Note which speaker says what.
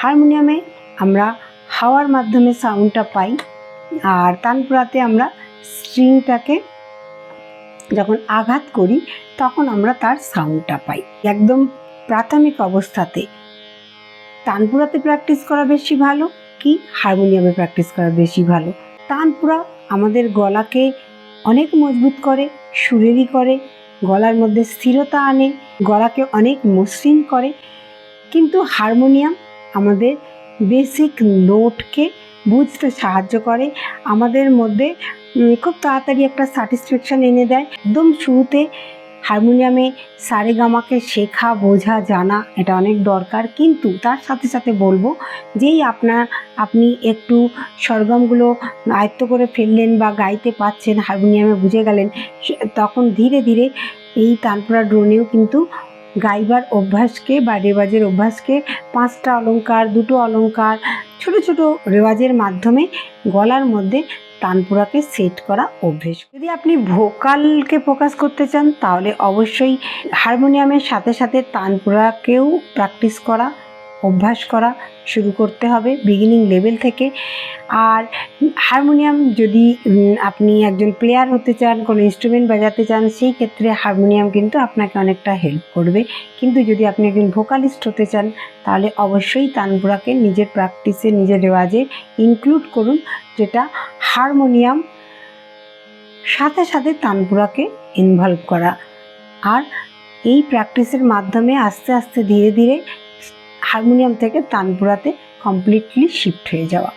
Speaker 1: হারমোনিয়ামে আমরা হাওয়ার মাধ্যমে সাউন্ডটা পাই আর তানপুরাতে আমরা স্ট্রিংটাকে যখন আঘাত করি, তখন আমরা তার সাউন্ডটা পাই। একদম প্রাথমিক অবস্থাতে তানপুরাতে প্র্যাকটিস করা বেশি ভালো কি হারমোনিয়ামে প্র্যাকটিস করা বেশি ভালো? তানপুরা আমাদের গলাকে অনেক মজবুত করে সুরেলি করে, গলার মধ্যে স্থিরতা আনে, গলাকে অনেক মসৃণ করে। কিন্তু হারমোনিয়াম আমাদের বেসিক নোটকে বুঝতে সাহায্য করে, আমাদের মধ্যে খুব তাড়াতাড়ি একটা স্যাটিসফ্যাকশান এনে দেয়। একদম শুরুতে হারমোনিয়ামে সারে গামাকে শেখা, বোঝা, জানা এটা অনেক দরকার। কিন্তু তার সাথে সাথে বলব যেই আপনার আপনি একটু সরগমগুলো আয়ত্ত করে ফেললেন বা গাইতে পাচ্ছেন, হারমোনিয়ামে বুঝে গেলেন তখন ধীরে ধীরে এই তানপুরা ড্রোনেও কিন্তু গাইবার অভ্যাসকে বা রেওয়াজের অভ্যাসকে পাঁচটা অলঙ্কার দুটো অলঙ্কার ছোট ছোট রেওয়াজের মাধ্যমে গলার মধ্যে তানপুরাকে সেট করা অভ্যেস। যদি আপনি ভোকালকে ফোকাস করতে চান, তাহলে অবশ্যই হারমোনিয়ামের সাথে সাথে তানপুরাকেও প্র্যাকটিস করা অভ্যাস করা শুরু করতে হবে বিগিনিং লেভেল থেকে। আর হারমোনিয়াম যদি আপনি একজন প্লেয়ার হতে চান, কোনো ইনস্ট্রুমেন্ট বাজাতে চান, সেই ক্ষেত্রে হারমোনিয়াম কিন্তু আপনাকে অনেকটা হেল্প করবে। কিন্তু যদি আপনি একজন ভোকালিস্ট হতে চান, তাহলে অবশ্যই তানপুরাকে নিজের প্র্যাকটিসে নিজের রেওয়াজে ইনক্লুড করুন, যেটা হারমোনিয়াম সাথে সাথে তানপুরাকে ইনভলভ করা। আর এই প্র্যাকটিসের মাধ্যমে আস্তে আস্তে ধীরে ধীরে হারমোনিয়াম থেকে তানপুরাতে কমপ্লিটলি শিফট হয়ে যাওয়া।